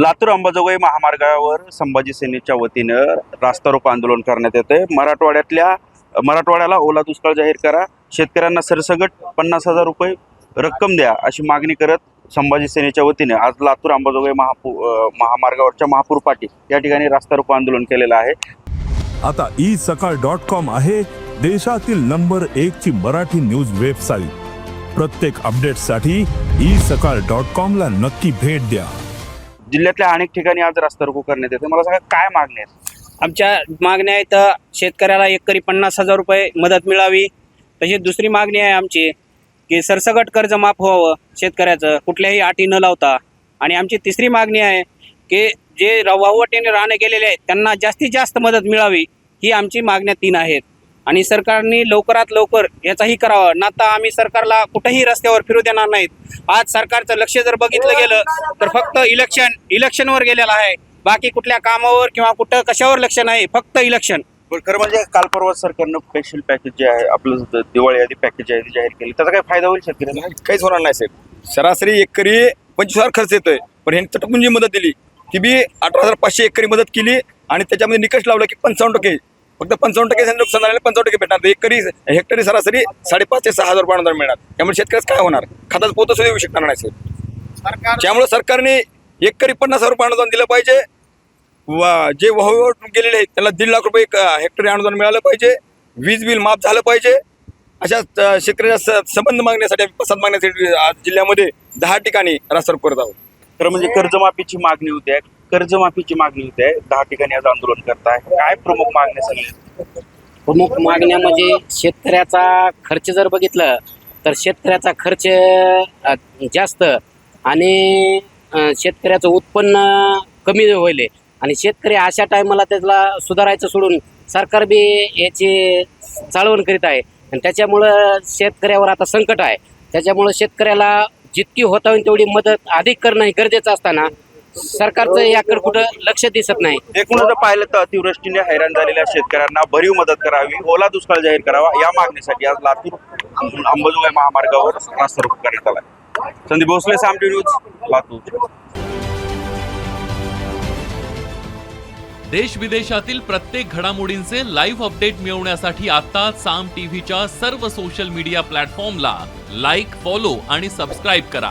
लातूर अंबाजोगाई महामार्गावर संभाजी सेनेच्या वतीनं रास्ता रोको आंदोलन करण्यात येते मराठवाड्यातल्या मराठवाड्याला ओला दुष्काळ जाहीर करा. शेतकऱ्यांना सरसगट पन्नास हजार रुपये रक्कम द्या अशी मागणी करत संभाजी सेनेच्या वतीने आज लातूर अंबाजोगाई महापू महामार्गावरच्या महापूर पाटी या ठिकाणी रास्ता रोको आंदोलन केलेलं आहे. आता ई सकाळ डॉट कॉम आहे. देशातील नंबर एक ची मराठी न्यूज वेबसाईट. प्रत्येक अपडेटसाठी ई सकाळ डॉट कॉम ला नक्की भेट द्या. जिल्ह्यातल्या अनेक ठिकाणी आज रास्ता रोको करण्यात येते मला सांगा काय मागण्या आहेत? आमच्या मागण्या आहेत शेतकऱ्याला एकरी पन्नास हजार रुपये मदत मिळावी. तशी दुसरी मागणी आहे आमची की सरसगट कर्ज माफ व्हावं शेतकऱ्याचं कुठल्याही अटी न लावता. आणि आमची तिसरी मागणी आहे की जे रवावटीने राहणे गेलेले आहेत त्यांना जास्तीत जास्त मदत मिळावी ही आमची मागण्या तीन आहेत. आणि सरकारने लवकरात लवकर याचाही करावा. नाता आम्ही सरकारला कुठेही रस्त्यावर फिरू देणार नाहीत. आज सरकारचं लक्ष जर बघितलं गेलं तर फक्त इलेक्शन इलेक्शनवर गेलेलं आहे. बाकी कुठल्या कामावर किंवा कुठं कशावर लक्ष नाही फक्त इलेक्शन. पण खरं म्हणजे काल परवा सरकारनं स्पेशल पॅकेज जे आहे आपलं दिवाळी आधी पॅकेज आहे ते जाहीर केलं. त्याचा काय फायदा होईल शेतकऱ्यांना? नाही, काहीच होणार नाही साहेब. सरासरी एकरी पंचवीस हजार खर्च येतोय. पण ह्यांनी तटपून जी मदत दिली. ती बी अठरा हजार पाचशे एकरी मदत केली आणि त्याच्यामध्ये निकष लावला की पंचावन्न टक्के. फक्त पंचावन्न टक्के त्यांना नुकसान झालेलं पंचावन्न टक्के भेटणार. तर एकरी हेक्टरी सरासरी साडेपाच ते सहा हजार रुपये अनुदान मिळणार. त्यामुळे शेतकऱ्याच काय होणार? खताचं पोतं सुद्धा येऊ शकणार नाही साहेब. त्यामुळे सरकारने एकरी पन्नास हजार रुपये अनुदान दिलं पाहिजे. वा जे वाहूवर गेलेले आहेत त्याला दीड लाख रुपये एक हेक्टरी अनुदान मिळालं पाहिजे. वीज बिल माफ झालं पाहिजे. अशा शेतकऱ्याच्या संबंध मागण्यासाठी पसंत मागण्यासाठी आज जिल्ह्यामध्ये दहा ठिकाणी रास्ता करत आहोत. खरं म्हणजे कर्जमाफीची मागणी होती. आहे कर्जमाफीची मागणी होते. आहे दहा ठिकाणी आज आंदोलन करताय. काय प्रमुख मागण्या सगळे प्रमुख मागण्या म्हणजे शेतकऱ्याचा खर्च जर बघितलं तर शेतकऱ्याचा खर्च जास्त आणि शेतकऱ्याचं उत्पन्न कमी होईल आणि शेतकरी अशा टायमाला त्याला सुधारायचं सोडून सरकार बी याची चालवण करीत आहे. आणि त्याच्यामुळं शेतकऱ्यावर आता संकट आहे. त्याच्यामुळं शेतकऱ्याला जितकी होता होईल तेवढी मदत अधिक करणं हे गरजेचं असताना सरकारचं याकडे कुठं लक्ष दिसत नाही. एकूणच जर पाहिलं तर अतिवृष्टीने हैराण झालेल्या शेतकऱ्यांना भरीव मदत करावी ओला दुष्काळ जाहीर करावा या मागणीसाठी आज लातूर अंबाजोगाई महामार्गावर रास्ता रोको करण्यात आला संदीप भोसले सामटी न्यूज लातूर. देश विदेशातील प्रत्येक घडामोडींचे लाईव्ह अपडेट मिळवण्यासाठी आता साम टीव्हीच्या सर्व सोशल मीडिया प्लॅटफॉर्मला लाईक फॉलो आणि सबस्क्राईब करा.